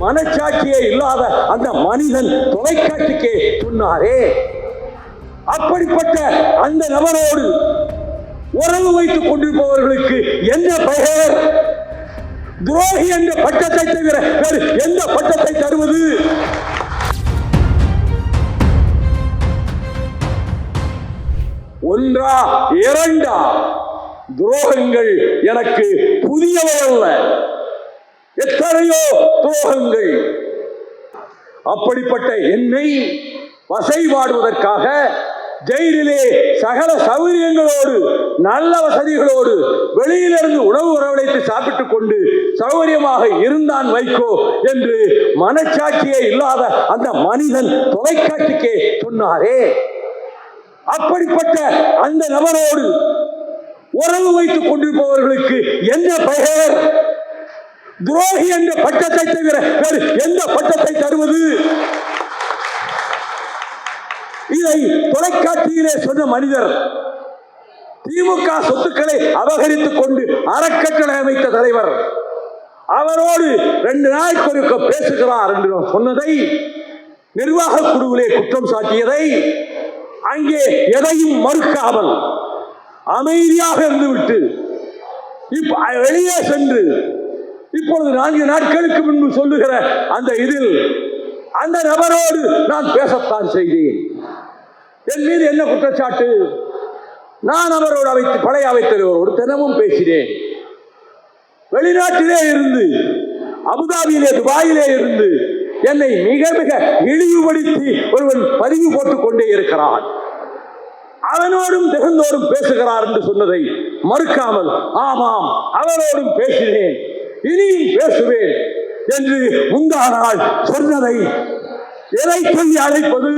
மனச்சாட்சியே இல்லாத அந்த மனிதன் தொலைக்காட்சிக்கே சொன்னாரே. அப்படிப்பட்ட அந்த நபரோடு உறவு வைத்துக் கொண்டிருப்பவர்களுக்கு என்ன பெயர்? துரோகி என்ற பட்டத்தை தவிர வேறு எந்த பட்டத்தை தருவது? ஒன்றா இரண்டா? துரோகங்கள் எனக்கு புதியவையல்ல எத்தனையோ துரோகங்கள். அப்படிப்பட்ட என்னை வசைவாடுவதற்காக ஜெயிலிலே சகல சௌகரியங்களோடு நல்ல வசதிகளோடு வெளியிலிருந்து உணவு உறவழைத்து சாப்பிட்டுக் கொண்டு சௌகரியமாக இருந்தான் வைகோ என்று மனச்சாட்சியே இல்லாத அந்த மனிதன் தொலைக்காட்சிக்கே சொன்னாரே. அப்படிப்பட்ட அந்த நபரோடு உறவு வைத்துக் கொண்டிருப்பவர்களுக்கு என்ன பெயர்? துரோகி என்ற பட்டத்தை தவிர வேறு எந்த பட்டத்தை தருவது? இதை தொலைக்காட்சியிலே சொன்ன மனிதர் திமுக சொத்துக்களை அபகரித்துக் கொண்டு அறக்கட்டளை அமைத்த தலைவர் அவரோடு ரெண்டு நாளைக்கு ஒரு பேசுகிறார் என்று சொன்னதை நிர்வாக குழுவிலே குற்றம் சாட்டியதை அங்கே எதையும் மறுக்காமல் அமைதியாக இருந்துவிட்டு இப்ப வெளியே சென்று இப்பொழுது நான்கு நாட்களுக்கு முன்பு சொல்லுகிற அந்த இதில் அந்த நபரோடு நான் பேசத்தான் செய்தேன். என் மீது என்ன குற்றச்சாட்டு? நான் அவரோடு அவைத்து பழைய அவைத்தலைவரோடு தினமும் பேசினேன். வெளிநாட்டிலே இருந்து அபுதாபியிலே துபாயிலே இருந்து என்னை மிக மிக இழிவுபடுத்தி ஒருவன் பதிவு போட்டுக் கொண்டே இருக்கிறான். அவனோடும் திகழ்ந்தோடும் பேசுகிறார் என்று சொன்னதை மறுக்காமல் ஆமாம் அவரோடும் பேசினேன். இனியும் பேசுவேன் என்று முந்தா சொன்னதை எதை சொல்லி அழைப்பது.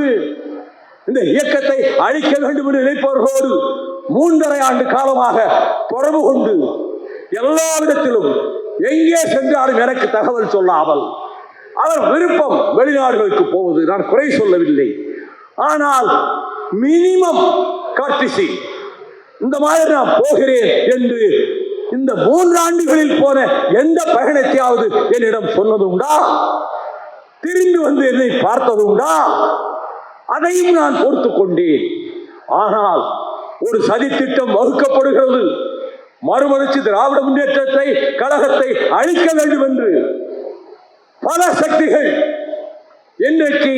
இந்த இயக்கத்தை அழிக்க வேண்டும் என்று நினைப்பவர்களோடு மூன்றரை ஆண்டு காலமாக தொடர்பு கொண்டு எல்லா விதத்திலும் எங்கே சென்றாலும் எனக்கு தகவல் சொல்லாமல் அவர் விருப்பம் வெளிநாடுகளுக்கு போவது நான் குறை சொல்லவில்லை. ஆனால் மினிமம் கார்டிசி இந்த மாதிரி நான் போகிறேன் என்று இந்த மூன்று ஆண்டுகளில் போன எந்த பயணத்தையாவது என்னிடம் சொன்னது உண்டா? திரும்பி வந்து என்னை பார்த்தது உண்டா? அதையும் நான் பொறுத்து கொண்டேன் ஆனால் ஒரு சதித்திட்டம் வகுக்கப்படுகிறது. மறுமலர்ச்சி திராவிட முன்னேற்றத்தை கழகத்தை அழிக்க வேண்டும் என்று பல சக்திகள் இன்றைக்கு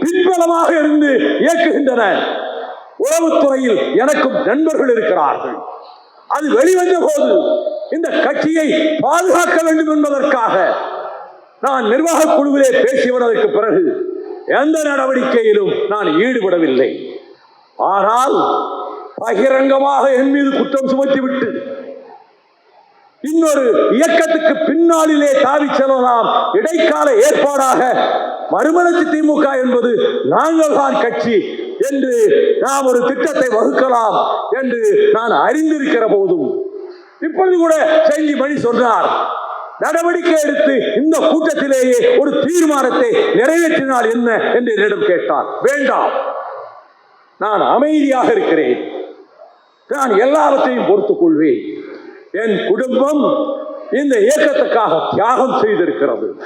பின்பலமாக இருந்து இயக்குகின்றன. உறவுத்துறையில் எனக்கும் நண்பர்கள் இருக்கிறார்கள். அது வெளிவந்த போது இந்த கட்சியை பாதுகாக்க வேண்டும் என்பதற்காக நான் நிர்வாக குழுவிலே பேசியவனதற்கு பிறகு எந்த நடவடிக்கையிலும் நான் ஈடுபடவில்லை. ஆனால் பகிரங்கமாக என் மீது குற்றம் சுமத்திவிட்டு இன்னொரு இயக்கத்துக்கு பின்னாளிலே தாவி செல்லலாம் இடைக்கால ஏற்பாடாக மறுமலர்ச்சி திமுக என்பது நாங்கள் தான் கட்சி என்று நாம் ஒரு திட்டத்தை வகுக்கலாம் என்று நான் அறிந்திருக்கிற போதும். இப்பொழுது கூட செய்தி மணி சொன்னார் நடவடிக்கை எடுத்து இந்த கூட்டத்திலேயே ஒரு தீர்மானத்தை நிறைவேற்றினால் என்ன? என்று என்னிடம் கேட்டார். வேண்டாம். நான் அமைதியாக இருக்கிறேன். நான் எல்லாவற்றையும் பொறுத்துக் கொள்வேன் என் குடும்பம் இந்த இயக்கத்துக்காக தியாகம் செய்திருக்கிறது.